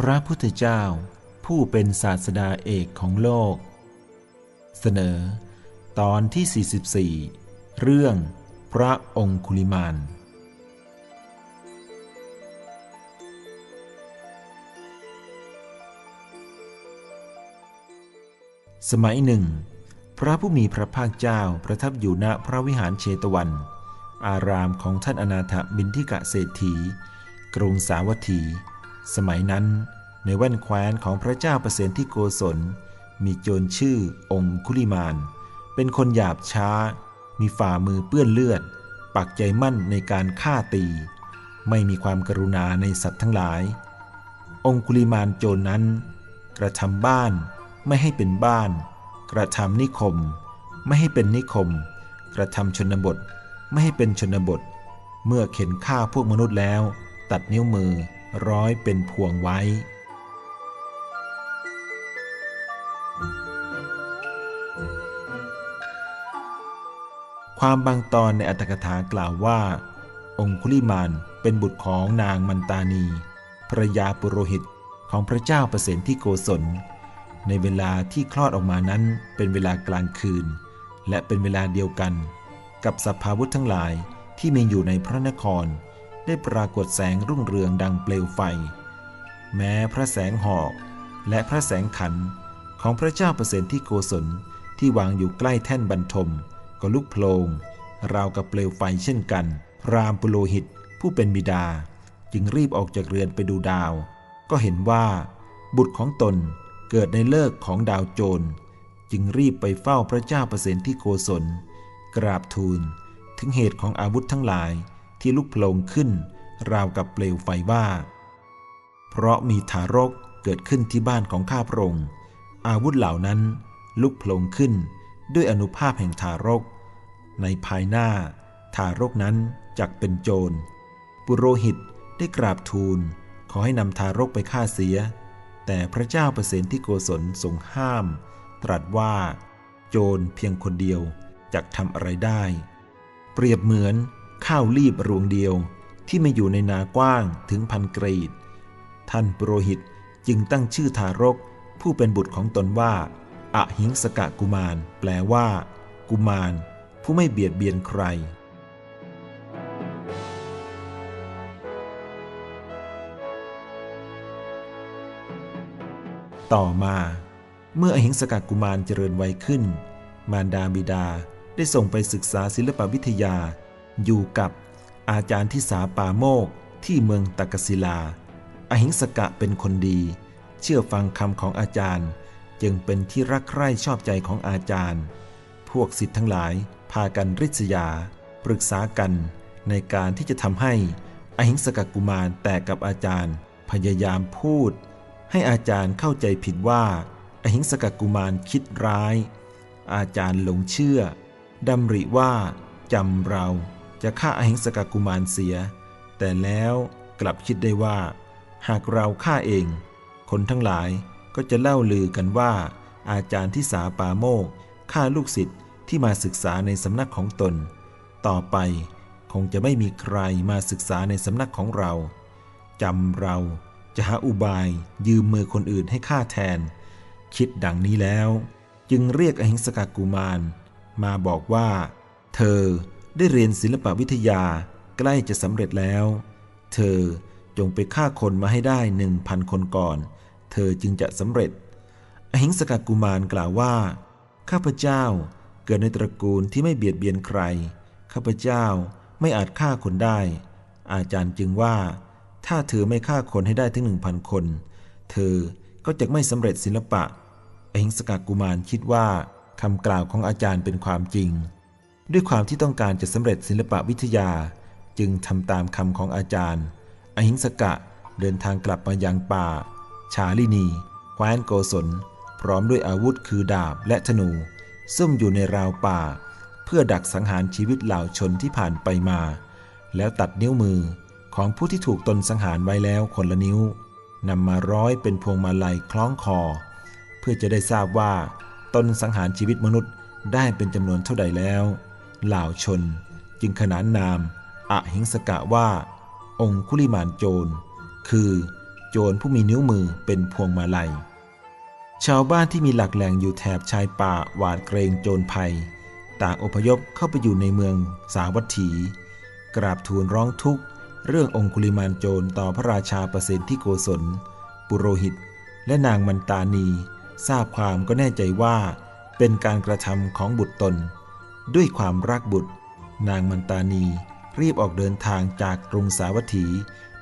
พระพุทธเจ้า ผู้เป็นศาสดาเอกของโลก เสนอ ตอนที่ 44 เรื่องพระองคุลิมานสมัยหนึ่ง พระผู้มีพระภาคเจ้าประทับอยู่ณพระวิหารเชตวัน อารามของท่านอนาถบินทิกะเศรษฐี กรุงสาวัตถี สมัยนั้นในแว่นแคว้นของพระเจ้าประเสนที่โกศล มีโจรชื่อองคุลิมาน เป็นคนหยาบช้า มีฝ่ามือเปื้อนเลือด ปักใจมั่นในการฆ่าตี ไม่มีความกรุณาในสัตว์ทั้งหลาย องคุลิมานโจรนั้น กระทำบ้านไม่ให้เป็นบ้าน กระทำนิคม ไม่ให้เป็นนิคม กระทำชนบท ไม่ให้เป็นชนบท เมื่อเข็นฆ่าพวกมนุษย์แล้ว ตัดนิ้วมือ ร้อยเป็นพวงไว้ ความบางตอนในอัตถกถากล่าวว่า องคุลิมานเป็นบุตรของนางมันตานีภรยาปุโรหิตของพระเจ้าประเสนที่โกศล ในเวลาที่คลอดออกมานั้นเป็นเวลากลางคืน และเป็นเวลาเดียวกัน กับสภาวุธทั้งหลายที่มีอยู่ในพระนคร ได้ปรากฏแสงรุ่งเรืองดังเปลวไฟ แม้พระแสงหอกและพระแสงขันของพระเจ้าปรเสนที่โกศลที่วางอยู่ใกล้แท่นบรรทม ก็ลุกโพลงราวกับเปลวไฟเช่นกัน รามปุโรหิตผู้เป็นบิดา จึงรีบออกจากเรือนไปดูดาว ก็เห็นว่า บุตรของตนเกิดในเลิกของดาวโจร จึงรีบไปเฝ้าพระเจ้าปรเสนที่โกศล กราบทูล ถึงเหตุของอาวุธทั้งหลาย ที่ลุกโผลงขึ้น ราวกับเปลวไฟว่า เพราะมีทารกเกิดขึ้นที่บ้านของข้าพระองค์อาวุธเหล่านั้นลุกโผลงขึ้นด้วยอนุภาพแห่งทารก ในภายหน้า ทารกนั้นจักเป็นโจร ปุโรหิตได้กราบทูล ขอให้นำทารกไปฆ่าเสีย แต่พระเจ้าเประเสนที่โกศลทรงห้าม ตรัสว่า โจรเพียงคนเดียวจักทำอะไรได้ เปรียบเหมือน ข้าวรีบรวงเดียวที่ไม่อยู่ในนากว้างถึงพันกรีด ท่านปุโรหิตจึงตั้งชื่อทารกผู้เป็นบุตรของตนว่าอหิงสกะกุมาร แปลว่า กุมาร ผู้ไม่เบียดเบียนใคร ต่อมา เมื่ออหิงสกะกุมารเจริญวัยขึ้น มารดาบิดาได้ส่งไปศึกษาศิลปวิทยา อยู่กับอาจารย์ที่สาปาโมกที่เมืองตากศิลา อหิงสกะเป็นคนดี เชื่อฟังคำของอาจารย์ จึงเป็นที่รักใคร่ชอบใจของอาจารย์ พวกศิษย์ทั้งหลายพากันริษยา ปรึกษากันในการที่จะทำให้อหิงสกกุมารแตกกับอาจารย์ พยายามพูด ให้อาจารย์เข้าใจผิดว่า อหิงสกกุมารคิดร้าย อาจารย์หลงเชื่อดำริว่าจำเรา จะฆ่าอหิงสกกุมารเสีย แต่แล้วกลับคิดได้ว่า หากเราฆ่าเอง คนทั้งหลายก็จะเล่าลือกันว่า อาจารย์ที่สาปาโมกฆ่าลูกศิษย์ที่มาศึกษาในสำนักของตน ต่อไปคงจะไม่มีใครมาศึกษาในสำนักของเราจำเราจะหาอุบายยืมมือคนอื่นให้ฆ่าแทน คิดดังนี้แล้ว จึงเรียกอหิงสกากุมาร มาบอกว่า เธอ ได้เรียนศิลปวิทยาใกล้จะสำเร็จแล้ว เธอจงไปฆ่าคนมาให้ได้หนึ่งพันคนก่อน เธอจึงจะสำเร็จ อหิงสกกุมารกล่าวว่า ข้าพเจ้าเกิดในตระกูลที่ไม่เบียดเบียนใคร ข้าพเจ้าไม่อาจฆ่าคนได้ อาจารย์จึงว่า ถ้าเธอไม่ฆ่าคนให้ได้ถึงหนึ่งพันคน เธอก็จะไม่สำเร็จศิลปะ อหิงสกกุมารคิดว่าคำกล่าวของอาจารย์เป็นความจริง ด้วยความที่ต้องการจะสำเร็จศิลปะวิทยา จึงทำตามคำของอาจารย์ อหิงสกะเดินทางกลับมายังป่า ชาลินีแคว้นโกศล พร้อมด้วยอาวุธคือดาบและธนู ซุ่มอยู่ในราวป่า เพื่อดักสังหารชีวิตเหล่าชนที่ผ่านไปมา แล้วตัดนิ้วมือของผู้ที่ถูกตนสังหารไว้แล้วคนละนิ้วนำมาร้อยเป็นพวงมาลัยคล้องคอ เพื่อจะได้ทราบว่า ตนสังหารชีวิตมนุษย์ได้เป็นจำนวนเท่าใดแล้ว เหล่าชน จึงขนานนามอหิงสกะว่า องคุลิมานโจร คือโโจรผู้มีนิ้วมือเป็นพวงมาลัย ชาวบ้านที่มีหลักแหล่งอยู่แถบชายป่าหวาดเกรงโจรภัย ต่างอพยพเข้าไปอยู่ในเมืองสาวัตถี กราบทูลร้องทุกข์ เรื่ององคุลิมานโจรต่อพระราชาประสิทธิโกศล ปุโรหิต และนางมันตานี ทราบความก็แน่ใจว่าเป็นการกระทำของบุตรตน ด้วยความรักบุตร นางมันตานีรีบออกเดินทางจากกรุงสาวัตถี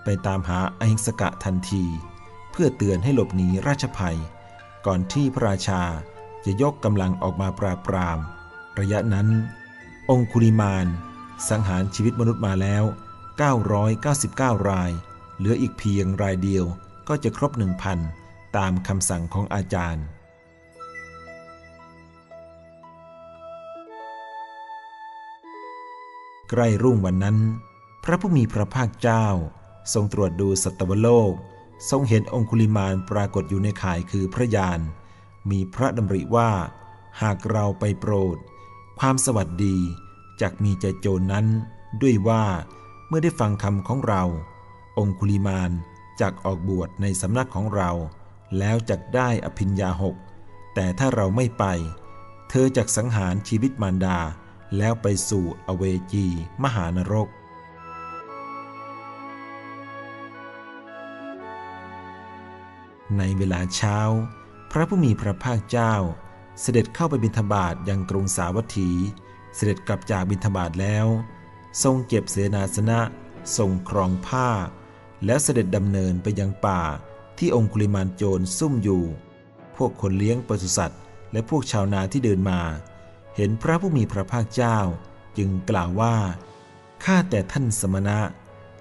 ไปตามหาอหิงสกะทันที เพื่อเตือนให้หลบหนีราชภัย ก่อนที่พระราชาจะยกกำลังออกมาปราบปราม ระยะนั้น องคุลิมานสังหารชีวิตมนุษย์มาแล้ว 999 ราย เหลืออีกเพียงรายเดียวก็จะครบ 1,000 ตามคำสั่งของอาจารย์ ใกล้รุ่งวันนั้น พระผู้มีพระภาคเจ้า ทรงตรวจดูสัตวโลก ทรงเห็นองคุลิมานปรากฏอยู่ในข่ายคือพระยาน มีพระดำริว่า หากเราไปโปรด ความสวัสดีจากมีใจโจรนั้น ด้วยว่าเมื่อได้ฟังคำของเรา องคุลิมานจักออกบวชในสำนักของเรา แล้วจักได้อภิญญาหกแต่ถ้าเราไม่ไป เธอจักสังหารชีวิตมารดา แล้วไปสู่อเวจี มหานรก ในเวลาเช้า พระผู้มีพระภาคเจ้า เสด็จเข้าไปบิณฑบาตยังกรุงสาวัตถี เสด็จกลับจากบิณฑบาตแล้ว ทรงเก็บเสนาสนะทรงครองผ้า แล้วเสด็จดำเนินไปยังป่าที่องคุลิมานโจรซุ่มอยู่ พวกคนเลี้ยงปศุสัตว์ และพวกชาวนาที่เดินมา เห็นพระผู้มีพระภาคเจ้า จึงกล่าวว่าข้าแต่ท่านสมณะ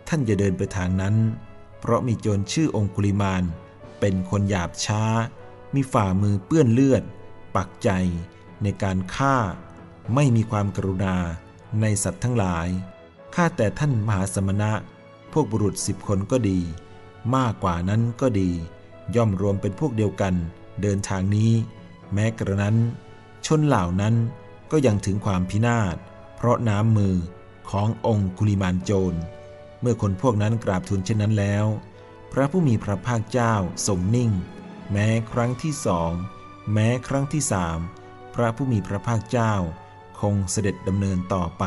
ท่านอย่าเดินไปทางนั้น เพราะมีโจรชื่อองคุลิมานเป็นคนหยาบช้า มีฝ่ามือเปื้อนเลือด ปักใจในการฆ่า ไม่มีความกรุณาในสัตว์ทั้งหลายข้าแต่ท่านมหาสมณะ พวกบุรุษสิบคนก็ดี มากกว่านั้นก็ดี ย่อมรวมเป็นพวกเดียวกัน เดินทางนี้ แม้กระนั้น ชนเหล่านั้น ก็ยังถึงความพินาศ เพราะน้ำมือขององคุลิมานโจร เมื่อคนพวกนั้นกราบทูลเช่นนั้นแล้ว พระผู้มีพระภาคเจ้าทรงนิ่ง แม้ครั้งที่สองแม้ครั้งที่สามพระผู้มีพระภาคเจ้าคงเสด็จดำเนินต่อไป